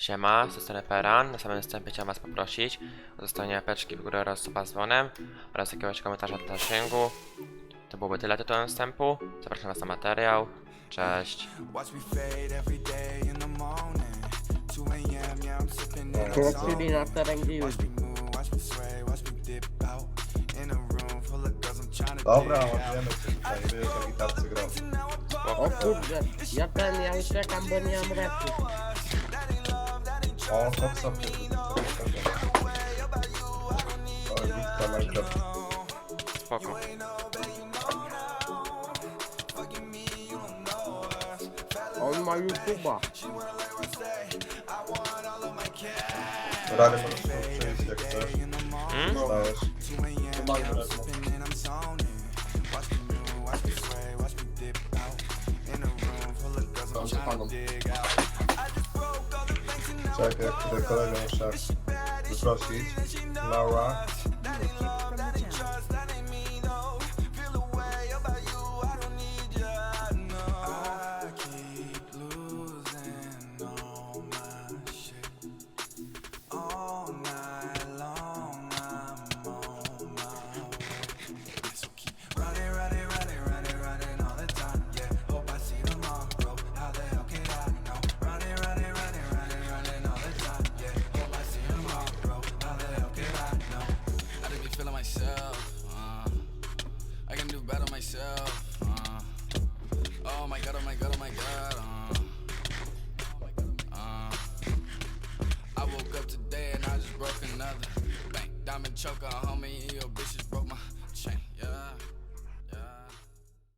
Siema, z tej strony Peran. Na samym wstępie chciałem was poprosić o zostawienie apeczki w górę oraz suba z dzwonem oraz jakiegoś komentarza do zasięgu. To byłoby tyle tytułem wstępu. Zapraszam was na materiał. Cześć. Watch me fade every day in the morning. 2 a.m. Yeah, I'm sipping it. I'm Wrócili na teren gildii. Dobra, łapiemy się tutaj, wiesz, na gitarce grał. O kurde, ja ten, ja uciekam, bo nie mam repy. O, hop sobie, co O, bitka Minecraft. Spoko. On ma YouTube'a. Rary możesz tu przejść jak chcesz. Hmm? Dostałeś. Yeah, I'm sipping and Czekaj, jak tutaj kolegę muszę wyprosić. Laura. Diamond choker, homie, you a bitch.